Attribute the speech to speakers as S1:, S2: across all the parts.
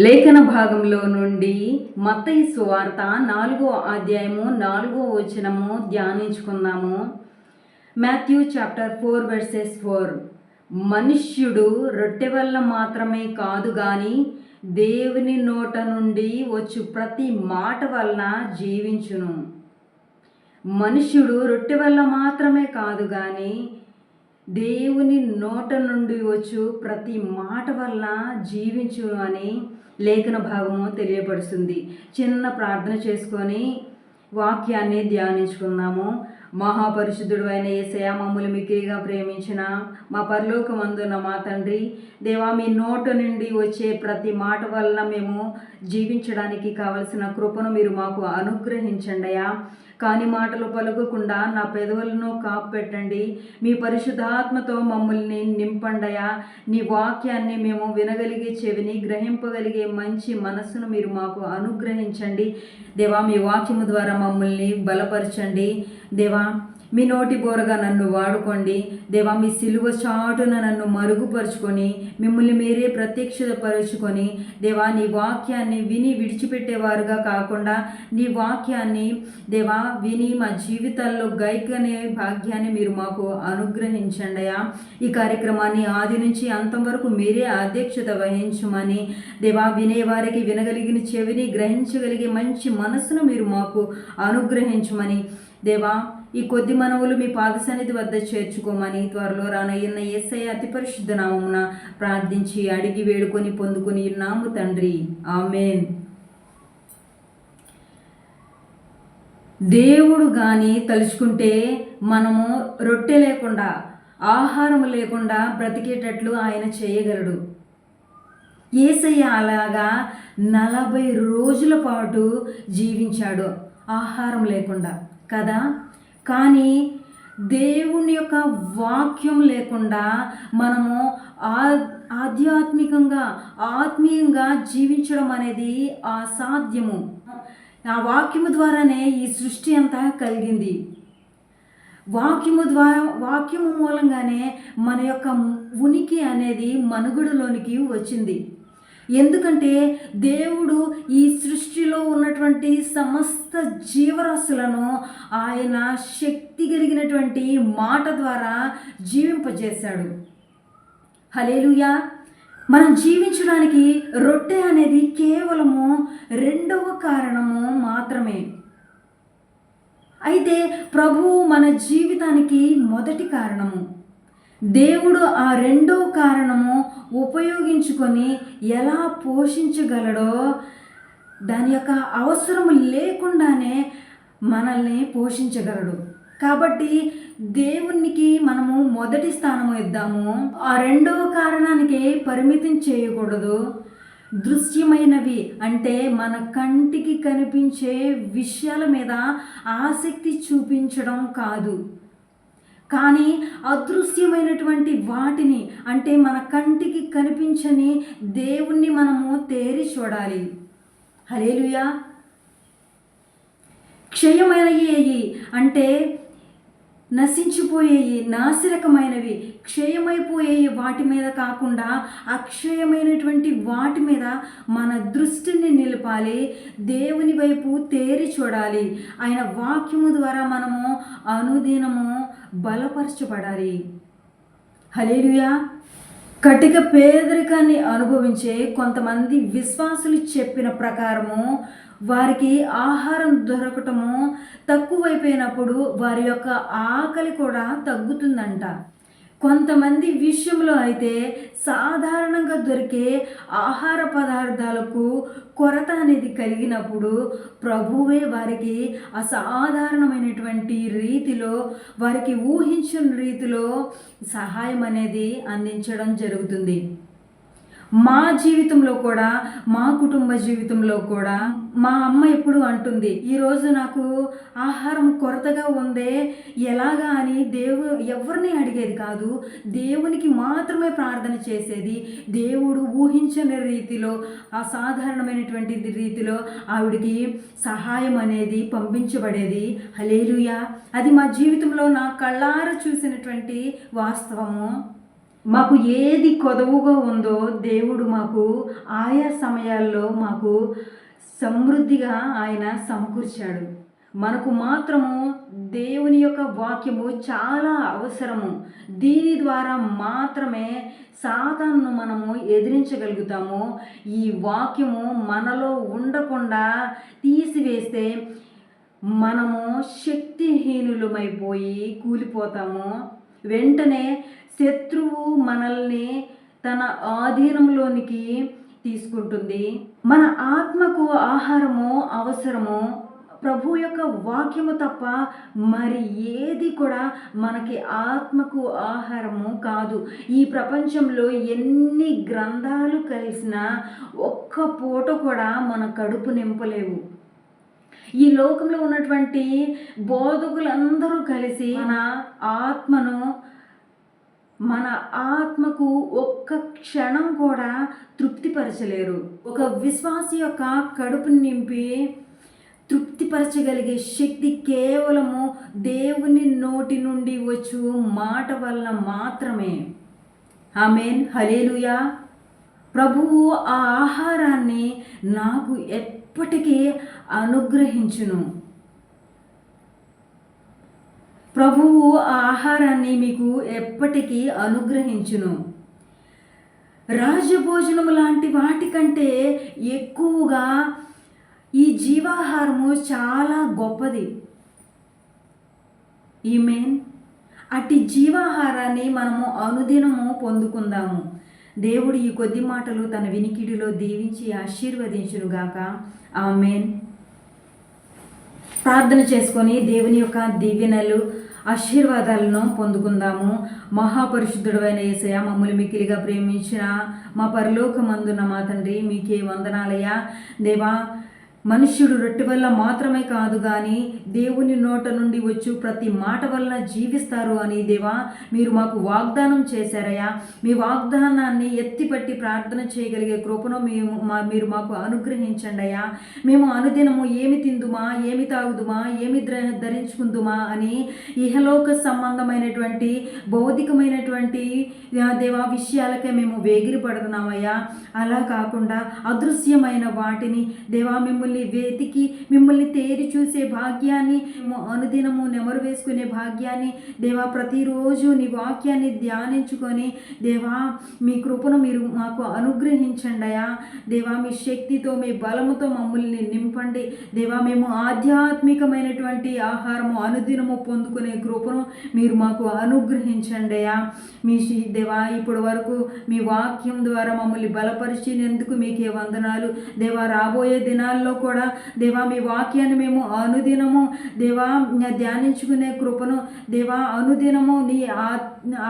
S1: లేఖన భాగంలో నుండి మత్తయి సువార్త నాలుగో అధ్యాయము నాలుగో వచనము ధ్యానించుకుందాము. Matthew chapter four verses four. మనుష్యుడు రొట్టె వల్ల మాత్రమే కాదు కానీ దేవుని నోట నుండి వచ్చు ప్రతి మాట వలన జీవించును. మనుష్యుడు రొట్టె వల్ల మాత్రమే కాదు కానీ దేవుని నోట నుండి వచ్చు ప్రతి మాట వల్ల జీవించు అని లేఖన భాగము తెలియపరుస్తుంది. చిన్న ప్రార్థన చేసుకొని వాక్యాన్ని ధ్యానించుకున్నాము మహాపరిశుద్ధుడు అయిన ఏసయ మమ్మల్ని మిక్కిలిగా ప్రేమించిన మా పరలోకమందున్న మా తండ్రి దేవా మీ నోట నుండి వచ్చే ప్రతి మాట వల్ల మేము జీవించడానికి కావలసిన కృపను మీరు మాకు అనుగ్రహించండి కాని మాటలు పలుకకుండా నా పెదవులను కాపెట్టండి మీ పరిశుద్ధాత్మతో మమ్మల్ని నింపండయా. నీ వాక్యాన్ని మేము వినగలిగే చెవిని గ్రహింపగలిగే మంచి మనస్సును మీరు మాకు అనుగ్రహించండి. దేవా మీ వాక్యము ద్వారా మమ్మల్ని బలపరచండి. దేవా మీ నోటి బోరగా నన్ను వాడుకోండి. దేవా మీ సిలువ చాటున నన్ను మరుగుపరుచుకొని మిమ్మల్ని మీరే ప్రత్యక్షపరుచుకొని దేవా నీ వాక్యాన్ని విని విడిచిపెట్టేవారుగా కాకుండా నీ వాక్యాన్ని దేవా విని మా జీవితాల్లో గైకనే భాగ్యాన్ని మీరు మాకు అనుగ్రహించండియా ఈ కార్యక్రమాన్ని ఆది నుంచి అంతం వరకు మీరే అధ్యక్షత వహించమని దేవా వినేవారికి వినగలిగిన చెవిని గ్రహించగలిగే మంచి మనసును మీరు మాకు అనుగ్రహించమని దేవా ఈ కొద్ది మనవులు మీ పాద సన్నిధి వద్ద చేర్చుకోమని త్వరలో రానయ్యన్న ఎస్ఐ అతి పరిశుద్ధ నామమున ప్రార్థించి అడిగి వేడుకొని పొందుకొని నాము తండ్రి. ఆమెన్. దేవుడు కానీ తలుచుకుంటే మనము రొట్టె లేకుండా ఆహారం లేకుండా బ్రతికేటట్లు ఆయన చేయగలడు. ఏసయ్య అలాగా నలభై రోజుల పాటు జీవించాడు ఆహారం లేకుండా. కదా? కానీ దేవుని యొక్క వాక్యం లేకుండా మనము ఆ ఆధ్యాత్మికంగా ఆత్మీయంగా జీవించడం అనేది అసాధ్యము. ఆ వాక్యము ద్వారానే ఈ సృష్టి అంతా కలిగింది. వాక్యము ద్వారా వాక్యము మూలంగానే మన యొక్క ఉనికి అనేది మనుగడలోనికి వచ్చింది. ఎందుకంటే దేవుడు ఈ సృష్టిలో ఉన్నటువంటి సమస్త జీవరాశులను ఆయన శక్తి కలిగినటువంటి మాట ద్వారా జీవింపజేశాడు. హలేలుయా మనం జీవించడానికి రొట్టె అనేది కేవలము రెండవ కారణము మాత్రమే. అయితే ప్రభువు మన జీవితానికి మొదటి కారణము. దేవుడు ఆ రెండో కారణము ఉపయోగించుకొని ఎలా పోషించగలడో దాని యొక్క అవసరం లేకుండానే మనల్ని పోషించగలడు. కాబట్టి దేవునికి మనము మొదటి స్థానము ఇద్దాము. ఆ రెండవ కారణానికి పరిమితం చేయకూడదు. దృశ్యమైనవి అంటే మన కంటికి కనిపించే విషయాల మీద ఆసక్తి చూపించడం కాదు. కానీ అదృశ్యమైనటువంటి వాటిని అంటే మన కంటికి కనిపించని దేవుణ్ణి మనము తేరి చూడాలి. హలేలుయా క్షయమయ్యేయి అంటే నశించిపోయేవి నాసిరకమైనవి క్షయమైపోయేవి వాటి మీద కాకుండా అక్షయమైనటువంటి వాటి మీద మన దృష్టిని నిలపాలి దేవుని వైపు తేరి చూడాలి. ఆయన వాక్యము ద్వారా మనము అనుదినము బలపరచబడాలి. హలేలుయా కటిక పేదరికాన్ని అనుభవించే కొంతమంది విశ్వాసులు చెప్పిన ప్రకారము వారికి ఆహారం దొరకటము తక్కువైపోయినప్పుడు వారి యొక్క ఆకలి కూడా తగ్గుతుందంట. కొంతమంది విషయంలో అయితే సాధారణంగా దొరికే ఆహార పదార్థాలకు కొరత అనేది కలిగినప్పుడు ప్రభువే వారికి అసాధారణమైనటువంటి రీతిలో వారికి ఊహించిన రీతిలో సహాయం అనేది అందించడం జరుగుతుంది. మా జీవితంలో కూడా మా కుటుంబ జీవితంలో కూడా మా అమ్మ ఎప్పుడు అంటుంది ఈరోజు నాకు ఆహారం కొరతగా ఉందే ఎలాగా అని దేవు ఎవరిని అడిగేది కాదు దేవునికి మాత్రమే ప్రార్థన చేసేది. దేవుడు ఊహించని రీతిలో అసాధారణమైనటువంటి రీతిలో ఆవిడికి సహాయం అనేది పంపించబడేది. హలేలుయా అది మా జీవితంలో నా కళ్ళార చూసినటువంటి వాస్తవము. మాకు ఏది కొదవుగా ఉందో దేవుడు మాకు ఆయా సమయాల్లో మాకు సమృద్ధిగా ఆయన సమకూర్చాడు. మనకు మాత్రము దేవుని యొక్క వాక్యము చాలా అవసరము. దీని ద్వారా మాత్రమే సాతాను మనము ఎదిరించగలుగుతాము. ఈ వాక్యము మనలో ఉండకుండా తీసివేస్తే మనము శక్తిహీనులమైపోయి కూలిపోతాము. వెంటనే శత్రువు మనల్ని తన ఆధీనంలోనికి తీసుకుంటుంది. మన ఆత్మకు ఆహారము అవసరము ప్రభు యొక్క వాక్యము తప్ప మరి ఏది కూడా మనకి ఆత్మకు ఆహారము కాదు. ఈ ప్రపంచంలో ఎన్ని గ్రంథాలు కలిసినా ఒక్క పూట కూడా మన కడుపు నింపలేవు. ఈ లోకంలో ఉన్నటువంటి బోధకులందరూ కలిసి మన ఆత్మను మన ఆత్మకు ఒక్క క్షణం కూడా తృప్తిపరచలేరు. ఒక విశ్వాసి యొక్క కడుపు నింపి తృప్తిపరచగలిగే శక్తి కేవలము దేవుని నోటి నుండి వచ్చు మాట వలన మాత్రమే. ఆమెన్. హలేలుయా ప్రభువు ఆ ఆహారాన్ని నాకు ఎప్పటికీ అనుగ్రహించును. ప్రభువు ఆ ఆహారాన్ని మీకు ఎప్పటికీ అనుగ్రహించును. రాజభోజనము లాంటి వాటికంటే ఎక్కువగా ఈ జీవాహారము చాలా గొప్పది. ఈ మెయిన్ అట్టి జీవాహారాన్ని మనము అనుదినము పొందుకుందాము. దేవుడు ఈ కొద్ది మాటలు తన వినికిడిలో దీవించి ఆశీర్వదించునుగాక. ఆమెన్ ప్రార్థన చేసుకొని దేవుని యొక్క దీవెనలు ఆశీర్వాదాలను పొందుకుందాము. మహాపరిశుద్ధుడు అయిన ఏసయ మమ్మల్ని మిక్కిలిగా ప్రేమించిన మా పరలోకమందున్న మా తండ్రి మీకే వందనాలయ్యా. దేవా మనుష్యుడు రొట్టె వల్ల మాత్రమే కాదు కానీ దేవుని నోట నుండి వచ్చు ప్రతి మాట వలన జీవిస్తారు అని దేవా మీరు మాకు వాగ్దానం చేశారయ్యా. మీ వాగ్దానాన్ని ఎత్తిపట్టి ప్రార్థన చేయగలిగే కృపను మేము మా మీరు మాకు అనుగ్రహించండి అయ్యా. మేము అనుదినము ఏమి తిందుమా ఏమి తాగుదుమా ఏమి ధరించుకుందుమా అని ఇహలోక సంబంధమైనటువంటి భౌతికమైనటువంటి దేవా విషయాలకే మేము వేగిరి పడుతున్నామయ్యా. అలా కాకుండా అదృశ్యమైన వాటిని దేవా మిమ్మల్ని వెతికి మిమ్మల్ని తేరి చూసే భాగ్యాన్ని అనుదినము నెమరు వేసుకునే భాగ్యాన్ని దేవా ప్రతిరోజు నీ వాక్యాన్ని ధ్యానించుకొని దేవా మీ కృపను మీరు మాకు అనుగ్రహించండి దేవా మీ శక్తితో మీ బలముతో మమ్మల్ని నింపండి. దేవా మేము ఆధ్యాత్మికమైనటువంటి ఆహారము అనుదినము పొందుకునే కృపను మీరు మాకు అనుగ్రహించండి అయ్యా. మీ దేవా ఇప్పటి వరకు మీ వాక్యం ద్వారా మమ్మల్ని బలపరిచినందుకు మీకే వందనాలు. దేవా రాబోయే దినాల్లో కూడా దేవా మీ వాక్యాన్ని మేము అనుదినము దేవా ధ్యానించుకునే కృపను దేవా అనుదినము నీ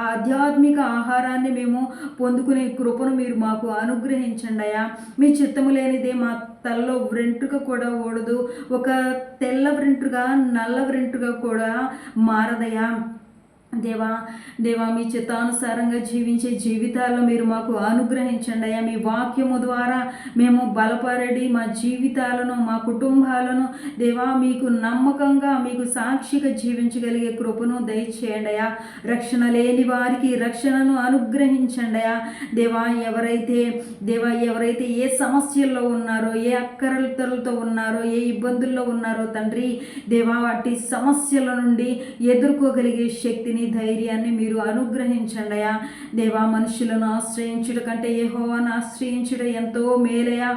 S1: ఆధ్యాత్మిక ఆహారాన్ని మేము పొందుకునే కృపను మీరు మాకు అనుగ్రహించండి అయ్యా. మీ చిత్తము లేనిదే మా తలలో వ్రెంట్రుక కూడా ఓడదు ఒక తెల్ల వ్రెంట్రుగా నల్ల వ్రెంట్రుగా కూడా మారదయ్యా. దేవా దేవా మీ చిత్తానుసారంగా జీవించే జీవితాల్లో మీరు మాకు అనుగ్రహించండి అయ్యా. మీ వాక్యము ద్వారా మేము బలపరడి మా జీవితాలను మా కుటుంబాలను దేవా మీకు నమ్మకంగా మీకు సాక్షిగా జీవించగలిగే కృపను దయచేయండి అయ్యా. రక్షణ లేని వారికి రక్షణను అనుగ్రహించండి అయ్యా. దేవా ఎవరైతే దేవా ఎవరైతే ఏ సమస్యల్లో ఉన్నారో ఏ అక్కరలతో ఉన్నారో ఏ ఇబ్బందుల్లో ఉన్నారో తండ్రి దేవా వాటి సమస్యల నుండి ఎదుర్కోగలిగే శక్తిని ధైర్యాన్ని మీరు అనుగ్రహించండియా దేవా మనుషులను ఆశ్రయించుట కంటే యెహోవాను ఆశ్రయించుట ఎంతో మేలయా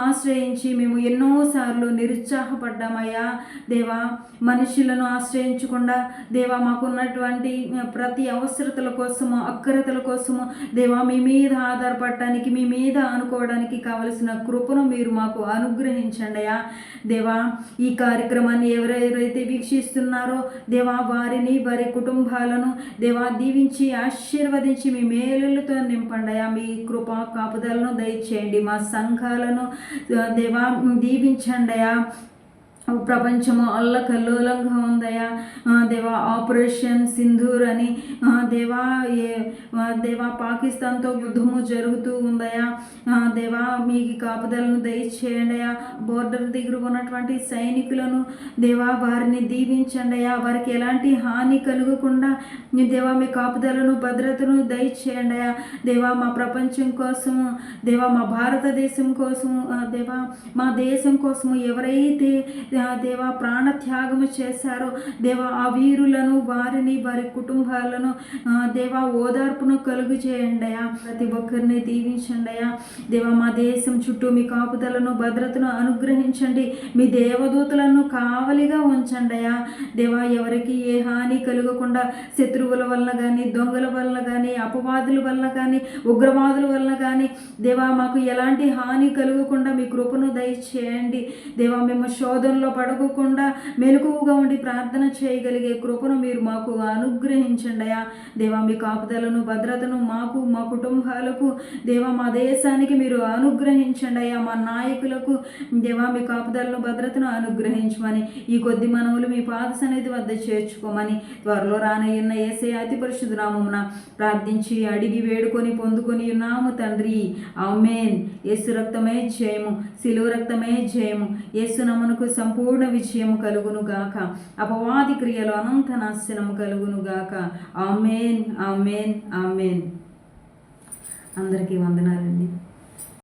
S1: ఆశ్రయించి మేము ఎన్నోసార్లు నిరుత్సాహపడ్డామయ్యా దేవా మనుషులను ఆశ్రయించకుండా దేవా మాకున్నటువంటి ప్రతి అవసరతల కోసము అక్కరతల కోసము దేవా మీ మీద ఆధారపడటానికి మీ మీద అనుకోవడానికి కావలసిన కృపను మీరు మాకు అనుగ్రహించండియా దేవా ఈ కార్యక్రమాన్ని ఎవరెవరైతే వీక్షిస్తున్నారో దేవా వారిని వారి కుటుంబాలు కుటుంబాలను దేవా దీవించి ఆశీర్వదించి మీ మేలులతో నింపండయా. మీ కృపా కాపుదలను దయచేయండి. మా సంఘాలను దేవా దీవించండయా. ప్రపంచము అల్లకల్లోలంగా ఉందయా? దేవా ఆపరేషన్ సింధూర్ అని దేవా ఏ దేవా పాకిస్తాన్తో యుద్ధము జరుగుతూ ఉందయా? దేవా మీకు కాపుదలను దయచేయండి అయ్యా బోర్డర్ దగ్గర ఉన్నటువంటి సైనికులను దేవా వారిని దీవించండి అయ్యా వారికి ఎలాంటి హాని కలగకుండా దేవా మీ కాపుదలను భద్రతను దయచేయండి అయ్యా దేవా మా ప్రపంచం కోసము దేవా మా భారతదేశం కోసము దేవా మా దేశం కోసము ఎవరైతే ఆ, దేవా ప్రాణ త్యాగము చేశారో. దేవా ఆ వీరులను వారిని వారి కుటుంబాలను దేవా ఓదార్పును కలుగు చేయండియా. ప్రతి ఒక్కరిని దీవించండియా. దేవా మా దేశం చుట్టూ మీ కాపుదలను భద్రతను అనుగ్రహించండి. మీ దేవదూతలను కావలిగా ఉంచండియా. దేవా ఎవరికి ఏ హాని కలగకుండా శత్రువుల వలన కానీ దొంగల వలన కానీ అపవాదుల వలన కానీ ఉగ్రవాదుల వలన కానీ దేవా మాకు ఎలాంటి హాని కలగకుండా మీ కృపను దయచేయండి. దేవా మేము శోధనలో పడకుండా మెలకువగా ఉండి ప్రార్థన చేయగలిగే కృపను మీరు మాకు అనుగ్రహించండి అయ్యా. దేవా మీ కాపుదలను భద్రతను మాకు మా కుటుంబాలకు దేవా మా దేశానికి మీరు అనుగ్రహించండి అయ్యా. మా నాయకులకు దేవా మీ కాపుదలను భద్రతను అనుగ్రహించమని ఈ కొద్ది మనవులు మీ పాద సన్నిధి వద్ద చేర్చుకోమని త్వరలో రానయ్యున్న ఏసే అతి పరిశుద్ధ నామమున ప్రార్థించి అడిగి వేడుకొని పొందుకొని ఉన్నాము తండ్రి. ఆమెన్. యేసు రక్తమే జయము. శిలువ రక్తమే జయము. యేసు నమనుకు సంపూర్ణ విజయము కలుగును గాక. అపవాది క్రియలు అనంత నాశనము కలుగును గాక. Amen amen amen. అందరికీ వందనాలండి.